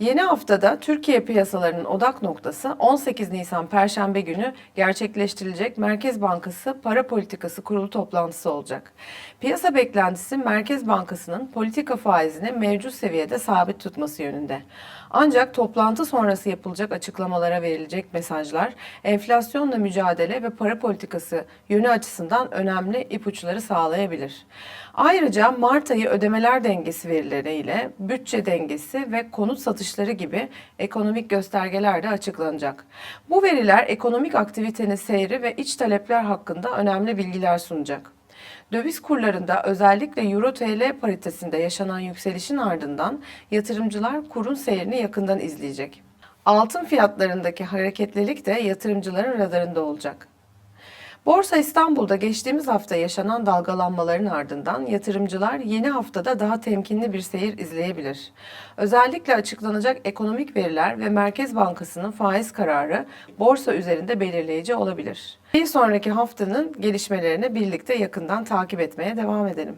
Yeni haftada Türkiye piyasalarının odak noktası 18 Nisan Perşembe günü gerçekleştirilecek Merkez Bankası Para Politikası Kurulu toplantısı olacak. Piyasa beklentisi Merkez Bankası'nın politika faizini mevcut seviyede sabit tutması yönünde. Ancak toplantı sonrası yapılacak açıklamalara verilecek mesajlar enflasyonla mücadele ve para politikası yönü açısından önemli ipuçları sağlayabilir. Ayrıca Mart ayı ödemeler dengesi verileriyle bütçe dengesi ve konut satışları gibi ekonomik göstergeler de açıklanacak. Bu veriler ekonomik aktivitenin seyri ve iç talepler hakkında önemli bilgiler sunacak. Döviz kurlarında özellikle Euro TL paritesinde yaşanan yükselişin ardından yatırımcılar kurun seyrini yakından izleyecek. Altın fiyatlarındaki hareketlilik de yatırımcıların radarında olacak. Borsa İstanbul'da geçtiğimiz hafta yaşanan dalgalanmaların ardından yatırımcılar yeni haftada daha temkinli bir seyir izleyebilir. Özellikle açıklanacak ekonomik veriler ve Merkez Bankası'nın faiz kararı borsa üzerinde belirleyici olabilir. Bir sonraki haftanın gelişmelerini birlikte yakından takip etmeye devam edelim.